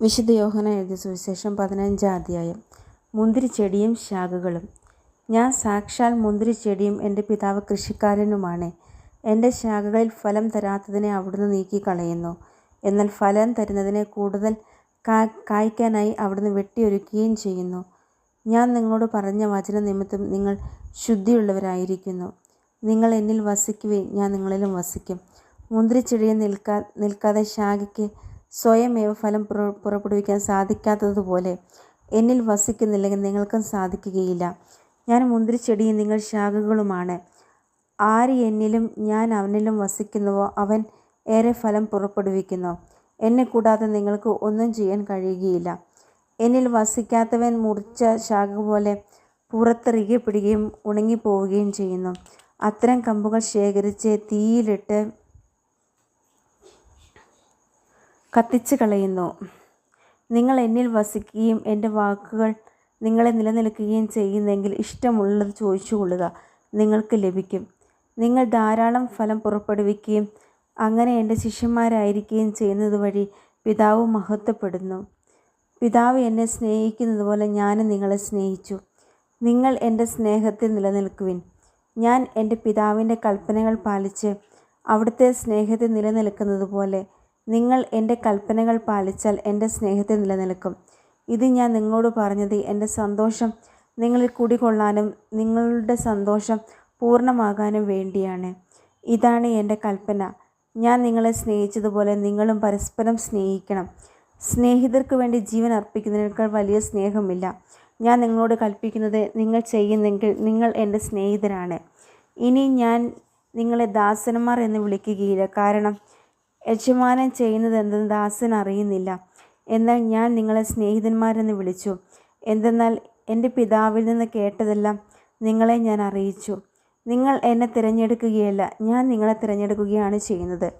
വിശുദ്ധ യോഹന എഴുതിയ സുവിശേഷം പതിനഞ്ചാം അധ്യായം. മുന്തിരിച്ചെടിയും ശാഖകളും. ഞാൻ സാക്ഷാൽ മുന്തിരിച്ചെടിയും എന്റെ പിതാവ് കൃഷിക്കാരനുമാണ്. എന്റെ ശാഖകളിൽ ഫലം തരാത്തതിനെ അവിടുന്ന് നീക്കിക്കളയുന്നു. എന്നാൽ ഫലം തരുന്നതിനെ കൂടുതൽ കായ്ക്കാനായി അവിടുന്ന് വെട്ടിയൊരുക്കുകയും ചെയ്യുന്നു. ഞാൻ നിങ്ങളോട് പറഞ്ഞ വചന നിമിത്തം നിങ്ങൾ ശുദ്ധിയുള്ളവരായിരിക്കുന്നു. നിങ്ങൾ എന്നിൽ വസിക്കുകയും ഞാൻ നിങ്ങളിലും വസിക്കും. മുന്തിരിച്ചെടിയെ നിൽക്കാ നിൽക്കാതെ ശാഖയ്ക്ക് സ്വയമേവ ഫലം പുറ പുറപ്പെടുവിക്കാൻ സാധിക്കാത്തതുപോലെ എന്നിൽ വസിക്കുന്നില്ലെങ്കിൽ നിങ്ങൾക്കും സാധിക്കുകയില്ല. ഞാൻ മുന്തിരിച്ചെടിയും നിങ്ങൾ ശാഖകളുമാണ്. ആര് എന്നിലും ഞാൻ അവനിലും വസിക്കുന്നുവോ അവൻ ഏറെ ഫലം പുറപ്പെടുവിക്കുന്നു. എന്നെ കൂടാതെ നിങ്ങൾക്ക് ഒന്നും ചെയ്യാൻ കഴിയുകയില്ല. എന്നിൽ വസിക്കാത്തവൻ മുറിച്ച ശാഖ പോലെ പുറത്തെറിയപ്പെടുകയും ഉണങ്ങിപ്പോവുകയും ചെയ്യുന്നു. അത്തരം കമ്പുകൾ ശേഖരിച്ച് തീയിലിട്ട് കത്തിച്ച് കളയുന്നു. നിങ്ങൾ എന്നിൽ വസിക്കുകയും എന്റെ വാക്കുകൾ നിങ്ങളെ നിലനിൽക്കുകയും ചെയ്യുന്നെങ്കിൽ ഇഷ്ടമുള്ളത് ചോദിച്ചു കൊള്ളുക നിങ്ങൾക്ക് ലഭിക്കും. നിങ്ങൾ ധാരാളം ഫലം പുറപ്പെടുവിക്കുകയും അങ്ങനെ എന്റെ ശിഷ്യന്മാരായിരിക്കുകയും ചെയ്യുന്നത് വഴി പിതാവ് മഹത്വപ്പെടുന്നു. പിതാവ് എന്നെ സ്നേഹിക്കുന്നത് പോലെ ഞാനും നിങ്ങളെ സ്നേഹിച്ചു. നിങ്ങൾ എന്റെ സ്നേഹത്തിൽ നിലനിൽക്കുവിൻ. ഞാൻ എന്റെ പിതാവിന്റെ കൽപ്പനകൾ പാലിച്ച് അവിടുത്തെ സ്നേഹത്തിൽ നിലനിൽക്കുന്നത് പോലെ നിങ്ങൾ എന്റെ കൽപ്പനകൾ പാലിച്ചാൽ എന്റെ സ്നേഹത്തിൽ നിലനിൽക്കും. ഇത് ഞാൻ നിങ്ങളോട് പറഞ്ഞത് എന്റെ സന്തോഷം നിങ്ങളിൽ കുടികൊള്ളാനും നിങ്ങളുടെ സന്തോഷം പൂർണമാകാനും വേണ്ടിയാണ്. ഇതാണ് എന്റെ കൽപ്പന. ഞാൻ നിങ്ങളെ സ്നേഹിച്ചതുപോലെ നിങ്ങളും പരസ്പരം സ്നേഹിക്കണം. സ്നേഹിതർക്ക് വേണ്ടി ജീവൻ അർപ്പിക്കുന്നതിനേക്കാൾ വലിയ സ്നേഹമില്ല. ഞാൻ നിങ്ങളോട് കൽപ്പിക്കുന്നത് നിങ്ങൾ ചെയ്യുന്നെങ്കിൽ നിങ്ങൾ എന്റെ സ്നേഹിതരാണ്. ഇനി ഞാൻ നിങ്ങളെ ദാസന്മാർ എന്ന് വിളിക്കുകയില്ല. കാരണം യജമാനൻ ചെയ്യുന്നതെന്തെന്ന് ദാസൻ അറിയുന്നില്ല. എന്നാൽ ഞാൻ നിങ്ങളെ സ്നേഹിതന്മാരെന്ന് വിളിച്ചു. എന്തെന്നാൽ എന്റെ പിതാവിൽ നിന്ന് കേട്ടതെല്ലാം നിങ്ങളെ ഞാൻ അറിയിച്ചു. നിങ്ങൾ എന്നെ തിരഞ്ഞെടുക്കുകയല്ല ഞാൻ നിങ്ങളെ തിരഞ്ഞെടുക്കുകയാണ് ചെയ്യുന്നത്.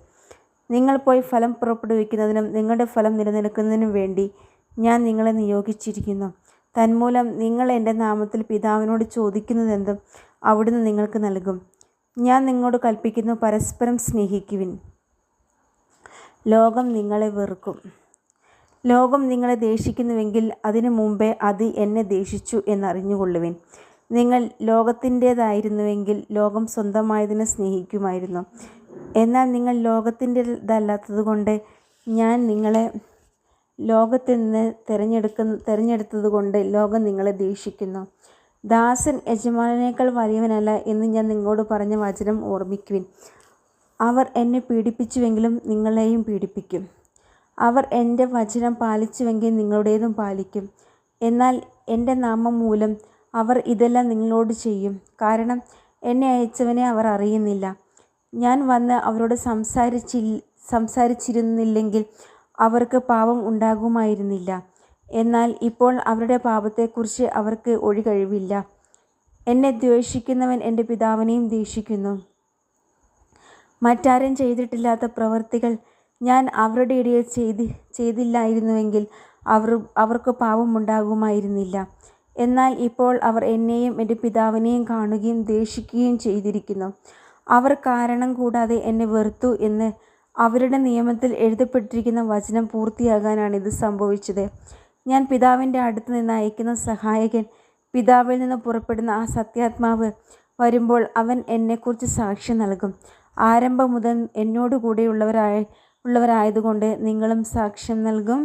നിങ്ങൾ പോയി ഫലം പുറപ്പെടുവിക്കുന്നതിനും നിങ്ങളുടെ ഫലം നിലനിൽക്കുന്നതിനും വേണ്ടി ഞാൻ നിങ്ങളെ നിയോഗിച്ചിരിക്കുന്നു. തന്മൂലം നിങ്ങൾ എന്റെ നാമത്തിൽ പിതാവിനോട് ചോദിക്കുന്നതെന്തും അവിടുന്ന് നിങ്ങൾക്ക് നൽകും. ഞാൻ നിങ്ങളോട് കൽപ്പിക്കുന്നു പരസ്പരം സ്നേഹിക്കുവിൻ. ലോകം നിങ്ങളെ വെറുക്കും. ലോകം നിങ്ങളെ ദേഷിക്കുന്നുവെങ്കിൽ അതിനു മുമ്പേ അത് എന്നെ ദേഷിച്ചു എന്നറിഞ്ഞുകൊള്ളുവിൻ. നിങ്ങൾ ലോകത്തിന്റേതായിരുന്നുവെങ്കിൽ ലോകം സ്വന്തമായതിനെ സ്നേഹിക്കുമായിരുന്നു. എന്നാൽ നിങ്ങൾ ലോകത്തിന്റേതല്ലാത്തതുകൊണ്ട് ഞാൻ നിങ്ങളെ ലോകത്തിൽ നിന്ന് തിരഞ്ഞെടുക്കുന്ന തിരഞ്ഞെടുത്തതുകൊണ്ട് ലോകം നിങ്ങളെ ദേഷിക്കുന്നു. ദാസൻ യജമാനേക്കാൾ വലിയവനല്ല എന്ന് ഞാൻ നിങ്ങളോട് പറഞ്ഞ വചനം ഓർമ്മിക്കുവിൻ. അവർ എന്നെ പീഡിപ്പിച്ചുവെങ്കിലും നിങ്ങളെയും പീഡിപ്പിക്കും. അവർ എന്റെ വചനം പാലിച്ചുവെങ്കിൽ നിങ്ങളുടേതും പാലിക്കും. എന്നാൽ എന്റെ നാമം മൂലം അവർ ഇതെല്ലാം നിങ്ങളോട് ചെയ്യും. കാരണം എന്നെ അയച്ചവനെ അവർ അറിയുന്നില്ല. ഞാൻ വന്ന് അവരോട് സംസാരിച്ചി സംസാരിച്ചിരുന്നില്ലെങ്കിൽ അവർക്ക് പാപം ഉണ്ടാകുമായിരുന്നില്ല. എന്നാൽ ഇപ്പോൾ അവരുടെ പാപത്തെക്കുറിച്ച് അവർക്ക് ഒഴികഴിവില്ല. എന്നെ ദ്വേഷിക്കുന്നവൻ എന്റെ പിതാവിനെയും ദ്വേഷിക്കുന്നു. മറ്റാരും ചെയ്തിട്ടില്ലാത്ത പ്രവൃത്തികൾ ഞാൻ അവരുടെ ഇടയിൽ ചെയ്തി ചെയ്തില്ലായിരുന്നുവെങ്കിൽ അവർ അവർക്ക് പാപമുണ്ടാകുമായിരുന്നില്ല എന്നാൽ ഇപ്പോൾ അവർ എന്നെയും എന്റെ പിതാവിനെയും കാണുകയും ദേഷിക്കുകയും ചെയ്തിരിക്കുന്നു. അവർ കാരണം കൂടാതെ എന്നെ വെറുത്തു എന്ന് അവരുടെ നിയമത്തിൽ എഴുതപ്പെട്ടിരിക്കുന്ന വചനം പൂർത്തിയാകാനാണ് ഇത് സംഭവിച്ചത്. ഞാൻ പിതാവിന്റെ അടുത്ത് നിന്ന് അയക്കുന്ന സഹായകൻ പിതാവിൽ നിന്ന് പുറപ്പെടുന്ന ആ സത്യാത്മാവ് വരുമ്പോൾ അവൻ എന്നെക്കുറിച്ച് സാക്ഷ്യം നൽകും. ആരംഭം മുതൽ എന്നോട് കൂടെയുള്ളവരായ ഉള്ളവരായതുകൊണ്ട് നിങ്ങളും സാക്ഷ്യം നൽകും.